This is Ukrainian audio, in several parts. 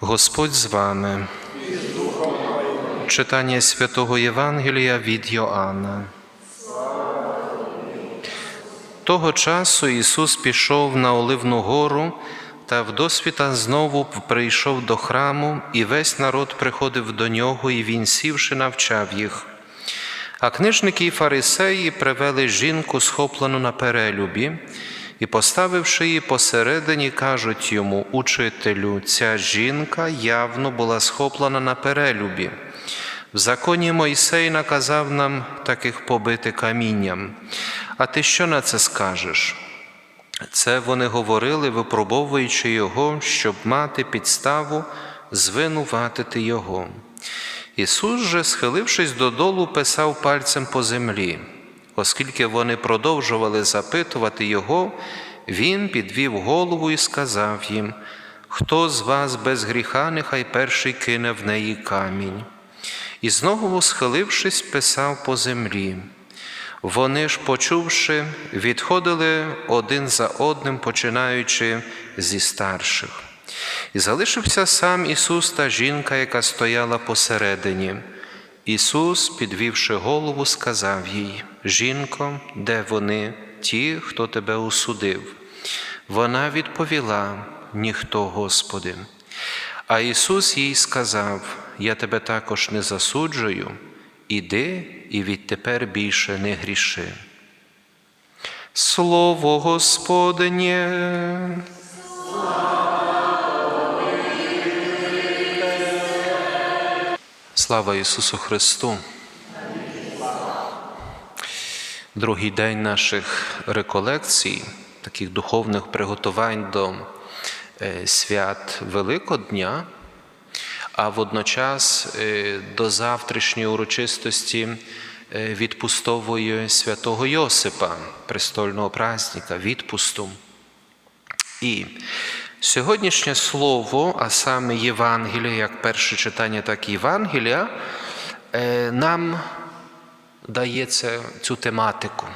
Господь з вами. Читання святого Євангелія від Йоанна. Того часу Ісус пішов на Оливну гору та вдосвіта знову прийшов до храму, і весь народ приходив до нього, і він, сівши, навчав їх. А книжники і фарисеї привели жінку, схоплену на перелюбі, і, поставивши її посередині, кажуть йому, Учителю, ця жінка явно була схоплена на перелюбі. В законі Мойсей наказав нам таких побити камінням. А ти що на це скажеш? Це вони говорили, випробовуючи його, щоб мати підставу звинуватити його. Ісус же, схилившись додолу, писав пальцем по землі. Оскільки вони продовжували запитувати Його, Він підвів голову і сказав їм: Хто з вас без гріха, нехай перший кине в неї камінь. І знову, схилившись, писав по землі. Вони ж, почувши, відходили один за одним, починаючи зі старших. І залишився сам Ісус та жінка, яка стояла посередині. Ісус, підвівши голову, сказав їй: Жінко, де вони, ті, хто тебе осудив? Вона відповіла: Ніхто, Господи. А Ісус їй сказав: Я тебе також не засуджую, іди і відтепер більше не гріши. Слово Господнє. Слава Ісусу Христу! Другий день наших реколекцій, таких духовних приготувань до е, свят Великодня, а водночас е, до завтрашньої урочистості е, відпустової святого Йосипа, престольного праздника, відпусту. І сьогоднішнє слово, а саме Євангелія, як перше читання, так і Євангелія, нам дає цю тематику,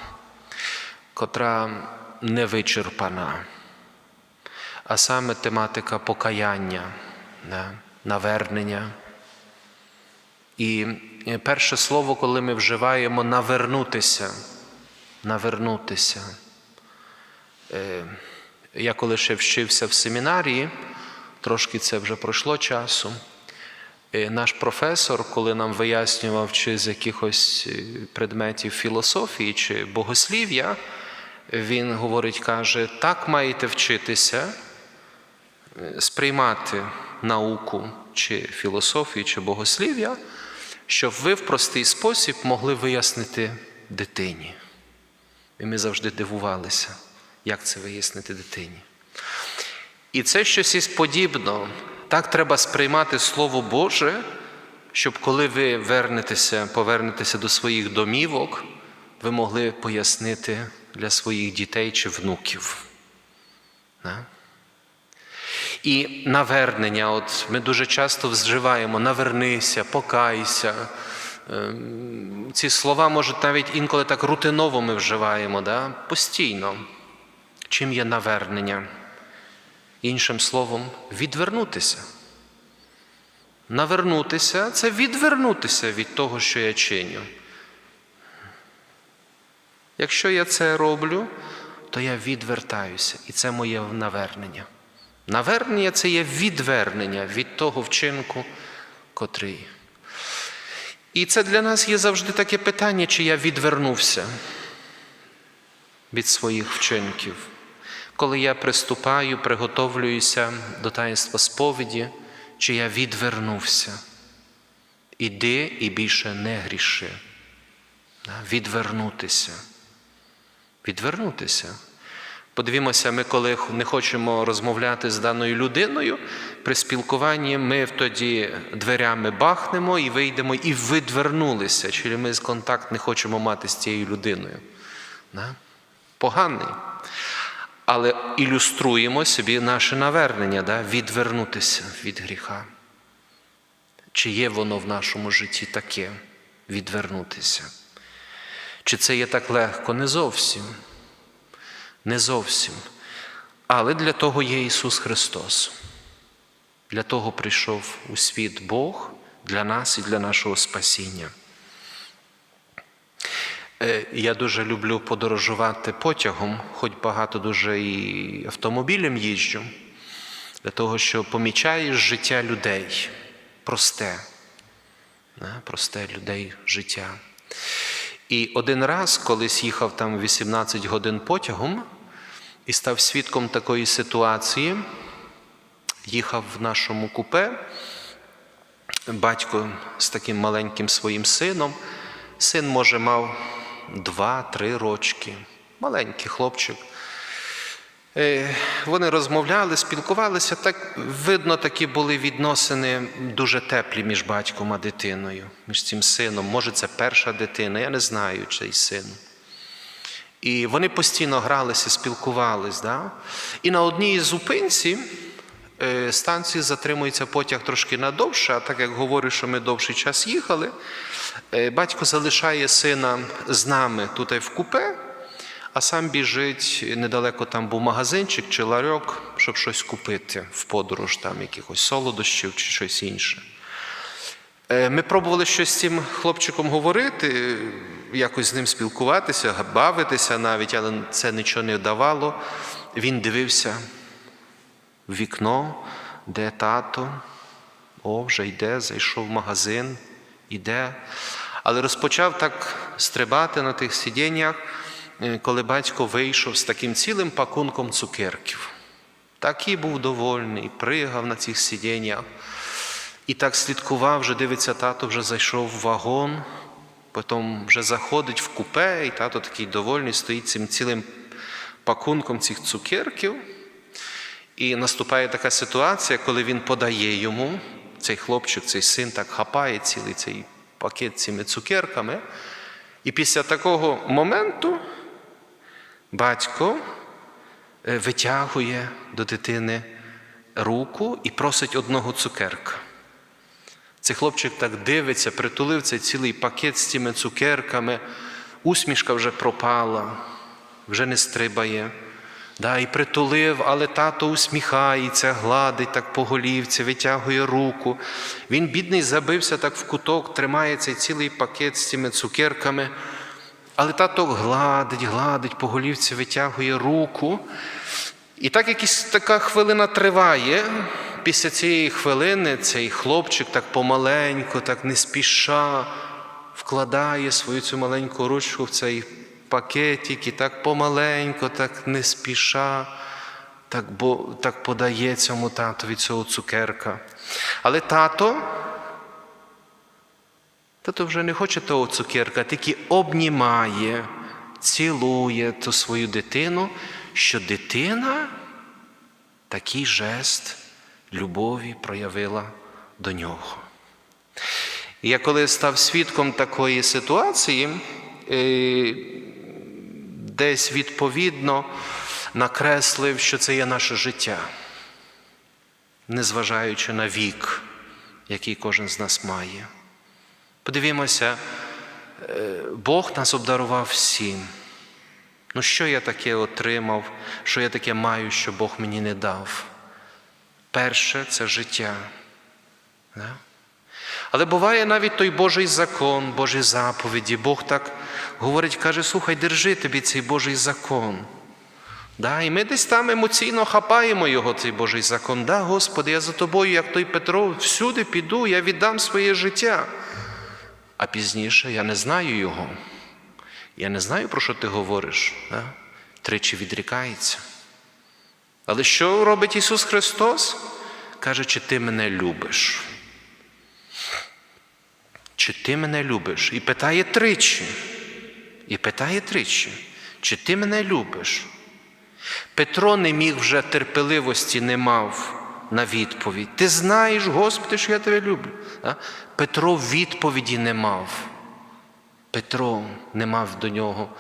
котра не вичерпана, а саме тематика покаяння, навернення. І перше слово, коли ми вживаємо навернутися, навернутися. Е, Я коли ще вчився в семінарії, трошки це вже пройшло часу. Наш професор, коли нам вияснював, чи з якихось е, предметів філософії чи богослів'я, він говорить, каже, так маєте вчитися, е, сприймати науку чи філософію, чи богослів'я, щоб ви в простий спосіб могли вияснити дитині. І ми завжди дивувалися, як це вияснити дитині. І це щось із подібно. Так треба сприймати Слово Боже, щоб коли ви вернетеся, повернетеся до своїх домівок, ви могли пояснити для своїх дітей чи внуків. І навернення, от ми дуже часто вживаємо навернися, покайся. Ем, Ці слова, може, навіть інколи так рутиново ми вживаємо, да? постійно. Чим є навернення? Іншим словом, відвернутися. Навернутися це відвернутися від того, що я чиню. Якщо я це роблю, то я відвертаюся, і це моє навернення. Навернення це є відвернення від того вчинку, котрий. І це для нас є завжди таке питання, чи я відвернувся від своїх вчинків. Коли я приступаю, приготовлююся до таїнства сповіді, чи я відвернувся. Іди і більше не гріши. Відвернутися. Відвернутися. Подивімося, ми, коли не хочемо розмовляти з даною людиною, при спілкуванні ми тоді дверями бахнемо і вийдемо і відвернулися, чи ми контакт не хочемо мати з цією людиною. Поганий. Але ілюструємо собі наше навернення, да? відвернутися від гріха. Чи є воно в нашому житті таке відвернутися? Чи це є так легко? Не зовсім. Не зовсім. Але для того є Ісус Христос. Для того прийшов у світ Бог для нас і для нашого спасіння. Е, Я дуже люблю подорожувати потягом, хоч багато дуже і автомобілем їжджу, для того, що помічаєш життя людей просте, просте людей життя. І один раз, колись їхав там 18 годин потягом і став свідком такої ситуації, їхав в нашому купе батько з таким маленьким своїм сином. Син, може, мав два-три рочки, маленький хлопчик. Е, Вони розмовляли, спілкувалися. Так видно, такі були відносини дуже теплі між батьком і дитиною, між цим сином. Може, це перша дитина, я не знаю, цей син. І вони постійно гралися, спілкувались. Да? І на одній зупинці станції затримується потяг трошки надовше, а так як говорю, що ми довший час їхали, е, батько залишає сина з нами тут в купе, а сам біжить недалеко там був магазинчик чи ларьок, щоб щось купити в подорож, там якихось солодощів чи щось інше. Е, Ми пробували щось з цим хлопчиком говорити, якось з ним спілкуватися, бавитися навіть, але це нічого не давало. Він дивився вікно, де тато, о, вже йде, зайшов в магазин, йде. Але розпочав так стрибати на тих сидіннях, е, коли батько вийшов з таким цілим пакунком цукерків. Такий був довольний, пригав на цих сидіннях. І так слідкував, вже дивиться, тато вже зайшов в вагон, потім вже заходить в купе, і тато такий довольний, стоїть цим цілим пакунком цих цукерків. І наступає така ситуація, коли він подає йому, цей хлопчик, цей син так хапає цілий цей пакет цими цукерками. І після такого моменту батько е, витягує до дитини руку і просить одного цукерка. Цей хлопчик так дивиться, притулив цей цілий пакет з цими цукерками, усмішка вже пропала, вже не стрибає. Да, І притулив, але тато усміхається, гладить так по голівці, витягує руку. Він, бідний, забився так в куток, тримає цей цілий пакет з цими цукерками. Але тато гладить, гладить по голівці, витягує руку. І так якась така хвилина триває. Після цієї хвилини цей хлопчик так помаленьку, так не спіша вкладає свою цю маленьку ручку в цей пакетик і так помаленько, так не спіша, так, бо, так подає цьому татові цього цукерка. Але тато, тато вже не хоче того цукерка, тільки обнімає, цілує ту свою дитину, що дитина такий жест любові проявила до нього. Я коли став свідком такої ситуації, е, десь відповідно накреслив, що це є наше життя, незважаючи на вік, який кожен з нас має. Подивімося, е, Бог нас обдарував всім. Ну, що я таке отримав, що я таке маю, що Бог мені не дав? Перше це життя. Але буває навіть той Божий закон, Божі заповіді. Бог так говорить, каже, слухай, держи тобі цей Божий закон. Да, І ми десь там емоційно хапаємо його, цей Божий закон. Да, Господи, я за тобою, як той Петро, всюди піду, я віддам своє життя. А пізніше я не знаю його. Я не знаю, про що ти говориш. Да? Тричі відрікається. Але що робить Ісус Христос? Каже, чи ти мене любиш? Чи ти мене любиш? І питає тричі. І питає тричі, чи ти мене любиш? Петро не міг вже терпеливості не мав на відповідь. Ти знаєш, Господи, що я тебе люблю. Петро відповіді не мав. Петро не мав до нього.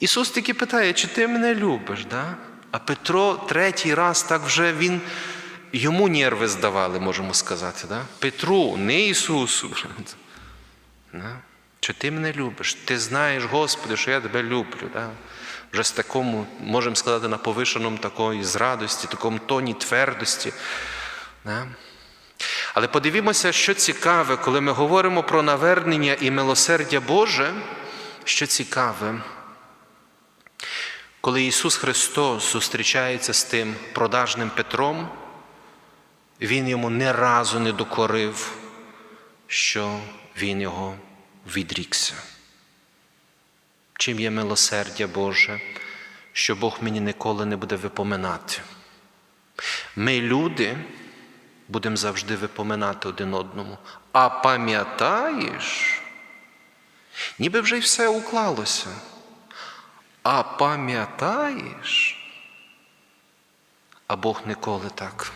Ісус таки питає, чи ти мене любиш? Да? А Петро третій раз так вже він йому нерви здавали, можемо сказати. Да? Петру, не Ісусу. Да? Чи ти мене любиш? Ти знаєш, Господи, що я тебе люблю. Да? Вже з такому, можемо сказати, на повишеному такої з радості, такому тоні твердості. Да? Але подивімося, що цікаве, коли ми говоримо про навернення і милосердя Боже, що цікаве, коли Ісус Христос зустрічається з тим продажним Петром, Він йому не разу не докорив, що Він його відрікся. Чим є милосердя Боже, що Бог мені ніколи не буде випоминати. Ми, люди, будемо завжди випоминати один одному. А пам'ятаєш, ніби вже й все уклалося. А пам'ятаєш, а Бог ніколи так.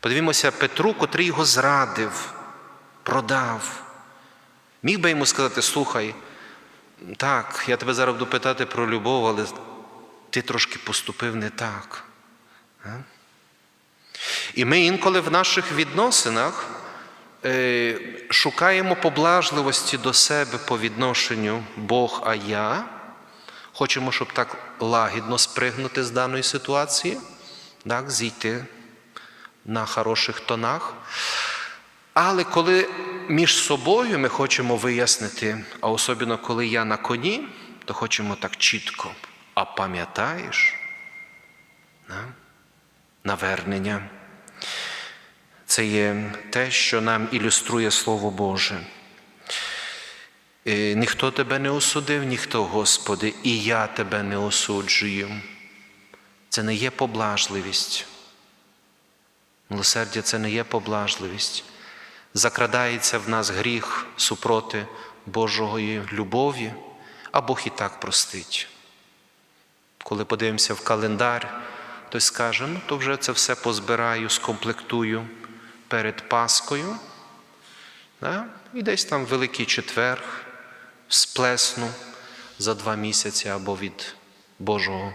Подивімося Петру, котрий його зрадив, продав. Міг би йому сказати, слухай, так, я тебе зараз буду питати про любов, але ти трошки поступив не так. І ми інколи в наших відносинах е, шукаємо поблажливості до себе по відношенню Бог, а я. Хочемо, щоб так лагідно спригнути з даної ситуації, так, зійти на хороших тонах. Але коли між собою ми хочемо вияснити, а особливо коли я на коні, то хочемо так чітко. А пам'ятаєш? Навернення. Це є те, що нам ілюструє Слово Боже. І Ніхто тебе не осудив, ніхто, Господи, і я тебе не осуджую. Це не є поблажливість. Милосердя це не є поблажливість. Закрадається в нас гріх супроти Божої любові, а Бог і так простить. Коли подивимося в календар, хтось скаже, ну то вже це все позбираю, скомплектую перед Паскою. Да? І десь там Великий четвер сплесну за два місяці або від Божого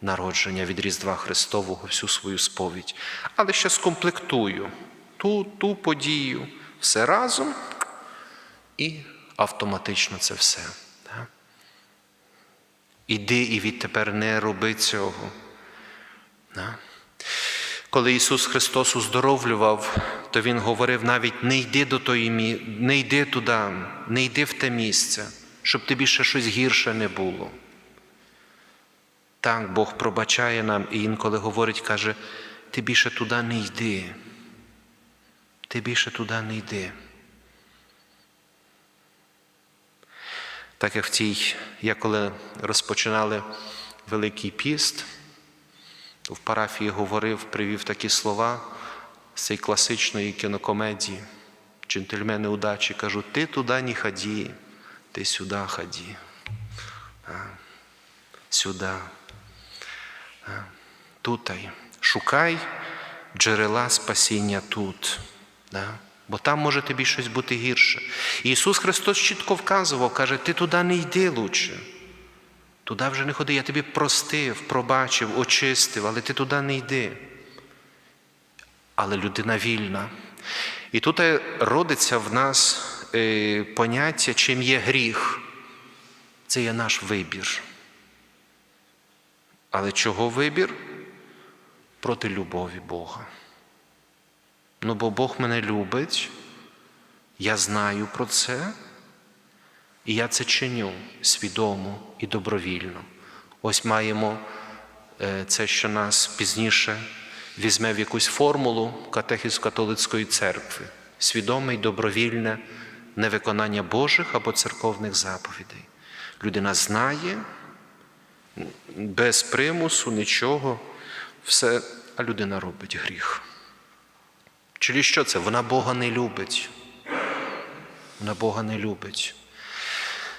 народження, від Різдва Христового всю свою сповідь. Але ще скомплектую ту, ту подію, все разом і автоматично це все. Іди і відтепер не роби цього. Коли Ісус Христос уздоровлював, то Він говорив навіть не йди до тої мі... не йди туди, не йди в те місце, щоб тобі ще щось гірше не було. Так, Бог пробачає нам і інколи говорить, каже, ти більше туди не йди. Ти більше туди не йди. Так як в тій, я коли розпочинали Великий піст, в парафії говорив, привів такі слова з цієї класичної кінокомедії. Джентльмени удачі кажуть, ти туди не ході, ти сюди ході. Сюди. Тутай. Шукай джерела спасіння тут. Да? Бо там може тобі щось бути гірше. І Ісус Христос чітко вказував, каже, ти туди не йди лучше. Туди вже не ходи, я тобі простив, пробачив, очистив, але ти туди не йди. Але людина вільна. І тут родиться в нас е, поняття, чим є гріх. Це є наш вибір. Але чого вибір? Проти любові Бога. Ну, бо Бог мене любить, я знаю про це, і я це чиню свідомо і добровільно. Ось маємо це, що нас пізніше візьме в якусь формулу катехіз католицької церкви, свідоме і добровільне невиконання Божих або церковних заповідей. Людина знає без примусу, нічого, все, а людина робить гріх. Чи що це? Вона Бога не любить. Вона Бога не любить.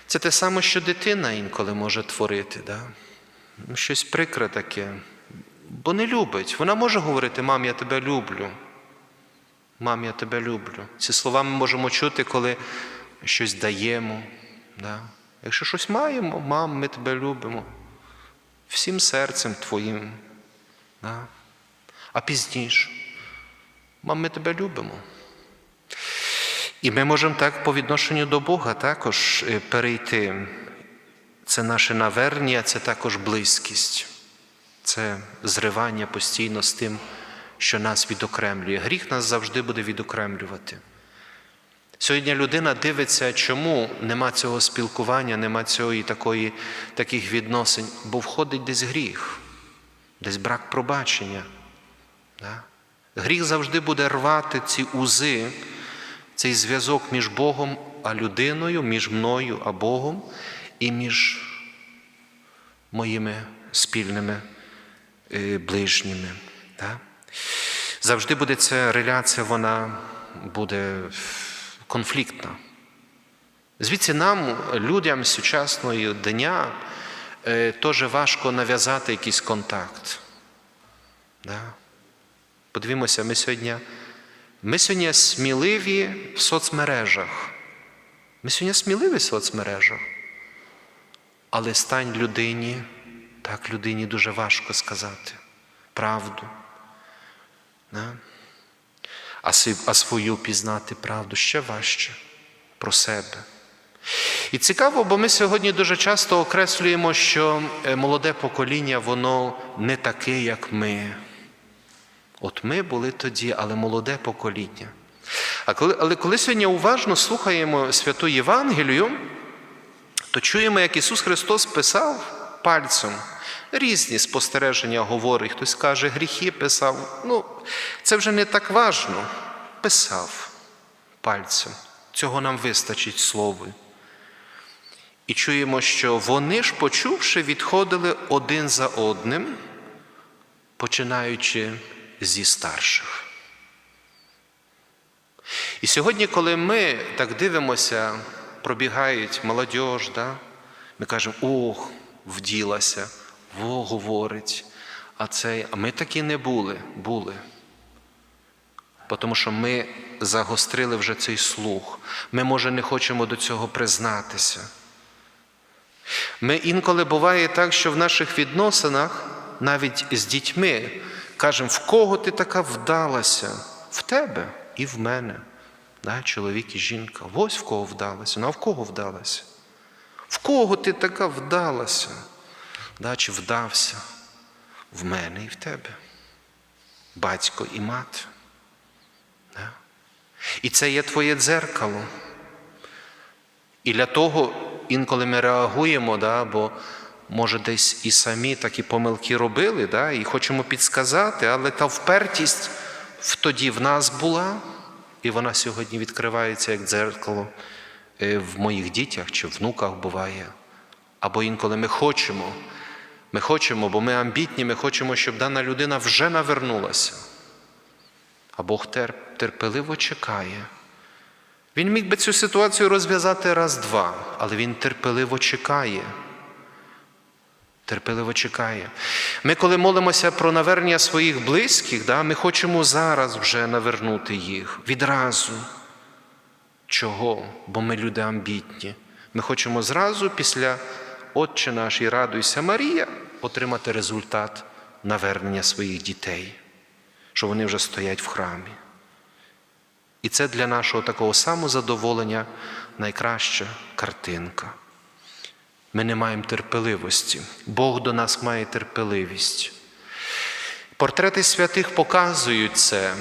Це те саме, що дитина інколи може творити. Да? Щось прикре таке. Бо не любить. Вона може говорити, мам, я тебе люблю. Мам, я тебе люблю. Ці слова ми можемо чути, коли щось даємо. Да? Якщо щось маємо, мам, ми тебе любимо. Всім серцем твоїм. Да? А пізніше. Мам, ми тебе любимо. І ми можемо так по відношенню до Бога також перейти. Це наше навернення, це також близькість, це зривання постійно з тим, що нас відокремлює. Гріх нас завжди буде відокремлювати. Сьогодні людина дивиться, чому нема цього спілкування, нема цієї такої, таких відносин, бо входить десь гріх, десь брак пробачення. Да? Гріх завжди буде рвати ці узи, цей зв'язок між Богом а людиною, між мною а Богом і між моїми спільними е, ближніми. Да? Завжди буде ця реляція, вона буде конфліктна. Звідси нам, людям сучасного дня, е, теж важко нав'язати якийсь контакт. Да? Подивімося, ми сьогодні, ми сьогодні сміливі в соцмережах. Ми сьогодні сміливі в соцмережах. Але стань людині, так людині дуже важко сказати правду. Да? А, свою пізнати правду ще важче про себе. І цікаво, бо ми сьогодні дуже часто окреслюємо, що е, молоде покоління, воно не таке, як ми. От ми були тоді, але молоде покоління. А коли, але коли сьогодні уважно слухаємо святу Євангелію, то чуємо, як Ісус Христос писав пальцем. Різні спостереження говорить. Хтось каже, гріхи писав. Ну, це вже не так важно. Писав пальцем. Цього нам вистачить слово. І чуємо, що вони ж, почувши, відходили один за одним, починаючи зі старших. І сьогодні, коли ми так дивимося, пробігають молодь, да? ми кажемо, ох, вділася, во говорить, а цей, а ми такі не були, були. Тому що ми загострили вже цей слух. Ми, може, не хочемо до цього признатися. Ми інколи буває так, що в наших відносинах, навіть з дітьми, кажемо, в кого ти така вдалася? В тебе і в мене. Да, чоловік і жінка. Ось в кого вдалася. Ну а в кого вдалася? В кого ти така вдалася? Да, чи вдався? В мене і в тебе. Батько і мати. Да? І це є твоє дзеркало. І для того інколи ми реагуємо, да, бо може десь і самі такі помилки робили, да, і хочемо підсказати, але та впертість тоді в нас була, і вона сьогодні відкривається як дзеркало е, в моїх дітях чи внуках буває. Або інколи ми хочемо, ми хочемо, бо ми амбітні, ми хочемо, щоб дана людина вже навернулася. А Бог тер- терпеливо чекає. Він міг би цю ситуацію розв'язати раз-два, але він терпеливо чекає. Терпеливо чекає. Ми, коли молимося про навернення своїх близьких, да, ми хочемо зараз вже навернути їх відразу. Чого? Бо ми люди амбітні. Ми хочемо зразу після Отче наш і радуйся Марія отримати результат навернення своїх дітей, що вони вже стоять в храмі. І це для нашого такого самозадоволення найкраща картинка. Ми не маємо терпеливості. Бог до нас має терпеливість. Портрети святих показують це.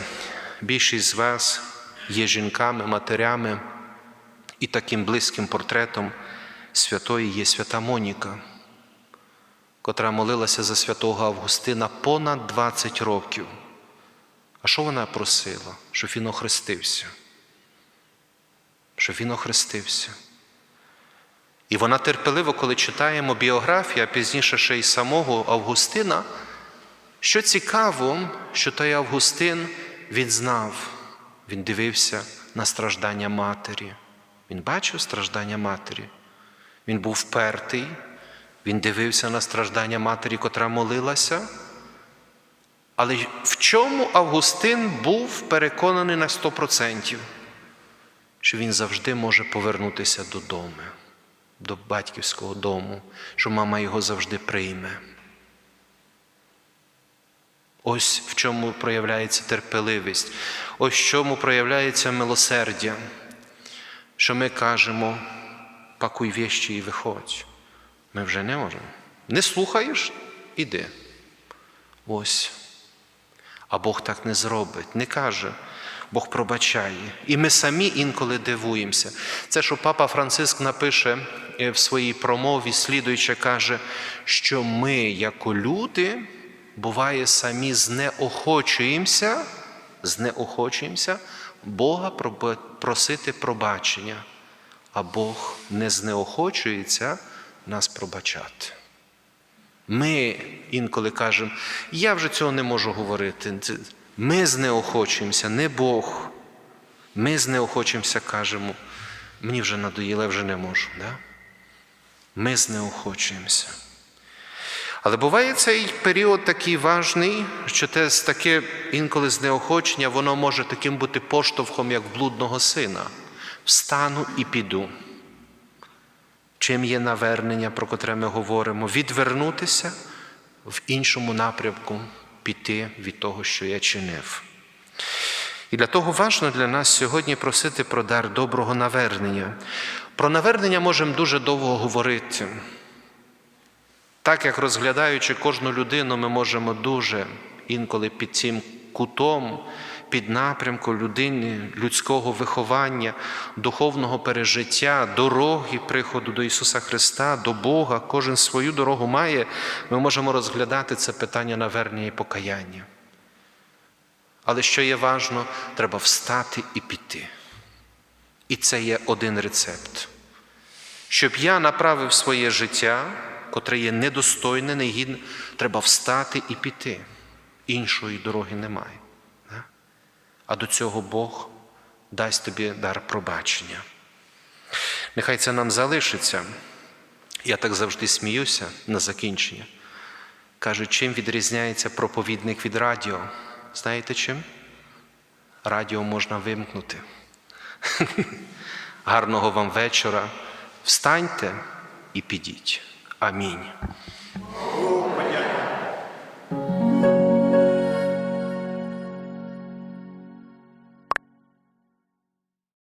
Більшість з вас є жінками, матерями, і таким близьким портретом святої є свята Моніка, котра молилася за святого Августина понад 20 років. А що вона просила? Щоб він охрестився. Щоб він охрестився. І вона терпеливо, коли читаємо біографію, а пізніше ще й самого Августина, що цікаво, що той Августин він знав, він дивився на страждання матері. Він бачив страждання матері. Він був впертий, він дивився на страждання матері, котра молилася. Але в чому Августин був переконаний на 100%? Що він завжди може повернутися додому, до батьківського дому, що мама його завжди прийме. Ось в чому проявляється терпеливість, ось в чому проявляється милосердя, що ми кажемо, пакуй вещі і виходь. Ми вже не можемо. Не слухаєш? Іди. Ось. А Бог так не зробить, не каже. Бог пробачає. І ми самі інколи дивуємося. Це, що папа Франциск напише е, в своїй промові, слідуючи, каже, що ми, як люди, буває, самі знеохочуємося, знеохочуємося Бога просити пробачення, а Бог не знеохочується нас пробачати. Ми інколи кажемо, я вже цього не можу говорити. Ми знеохочуємося, не Бог. Ми знеохочуємося, кажемо, мені вже надоїло, я вже не можу. Да? Ми знеохочуємося. Але буває цей період такий важний, що те таке інколи знеохочення, воно може таким бути поштовхом, як блудного сина. Встану і піду. Чим є навернення, про котре ми говоримо, відвернутися в іншому напрямку, піти від того, що я чинив. І для того важно для нас сьогодні просити про дар доброго навернення. Про навернення можемо дуже довго говорити. Так як розглядаючи кожну людину, ми можемо дуже інколи під цим кутом, під напрямком людини, людського виховання, духовного пережиття, дороги приходу до Ісуса Христа, до Бога, кожен свою дорогу має, ми можемо розглядати це питання навернення і покаяння. Але що є важно, треба встати і піти. І це є один рецепт. Щоб я направив своє життя, котре є недостойне, негідне, треба встати і піти. Іншої дороги немає. А до цього Бог дасть тобі дар пробачення. Нехай це нам залишиться. Я так завжди сміюся на закінчення. Кажуть, чим відрізняється проповідник від радіо? Знаєте чим? Радіо можна вимкнути. Гарного вам вечора. Встаньте і підіть. Амінь.